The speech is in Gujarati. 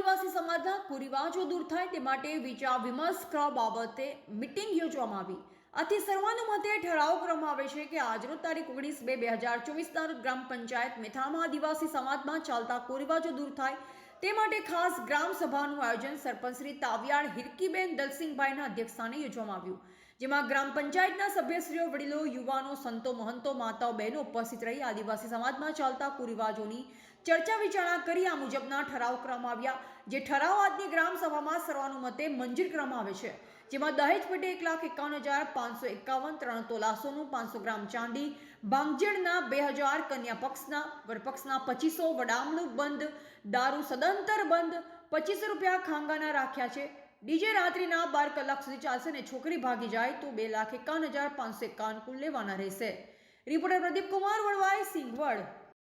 આદિવાસી સમાજના કુરિવાજો દૂર થાય તે માટે વિચાર વિમર્શ કરવા બાબતે મિટિંગ યોજવામાં આવી. આથી સર્વાનુમતે ઠરાવ કરવામાં આવે છે કે આજનો તારીખ ઓગણીસ બે બે હજાર ચોવીસના ગ્રામ પંચાયત મેથામાં આદિવાસી સમાજમાં ચાલતા કુરિવાજો દૂર થાય તે માટે ખાસ ગ્રામ સભાનું આયોજન સરપંચ શ્રી તાવિયાળ હિરકીબેન દલસિંહભાઈના અધ્યક્ષસ્થાને યોજવામાં આવ્યું. જેમાં ગ્રામ પંચાયતના સભ્યશ્રીઓ, વડીલો, યુવાનો, સંતો, મહંતો, માતાઓ, બહેનો ઉપસ્થિત રહી આદિવાસી સમાજમાં ચાલતા કુરિવાજોની ચર્ચા વિચારણા કરી આ મુજબના ઠરાવ કરવામાં આવ્યા, જે ઠરાવ આજની ગ્રામ સભામાં સર્વાનુમતે મંજૂર કરવામાં આવે છે. જેમાં દહેજ પેટે એક લાખ એકાવન હજાર પાંચસો એકાવન ત્રણ તોલા સોનું પાંચસો ગ્રામ ચાંદી, ભાંગજેડના બે હજાર કન્યા પક્ષના, વરપક્ષના પચીસો વડામણું બંધ, દારૂ સદંતર બંધ, પચીસો રૂપિયા ખાંગાના રાખ્યા છે. ડીજે રાત્રિના બાર કલાક સુધી ચાલશે ને છોકરી ભાગી જાય તો બે લાખ એકાવન હજાર પાંચસો એકાવન કુલ લેવાના રહેશે. રિપોર્ટર પ્રદીપ કુમાર વડવાઈ સિંગવડ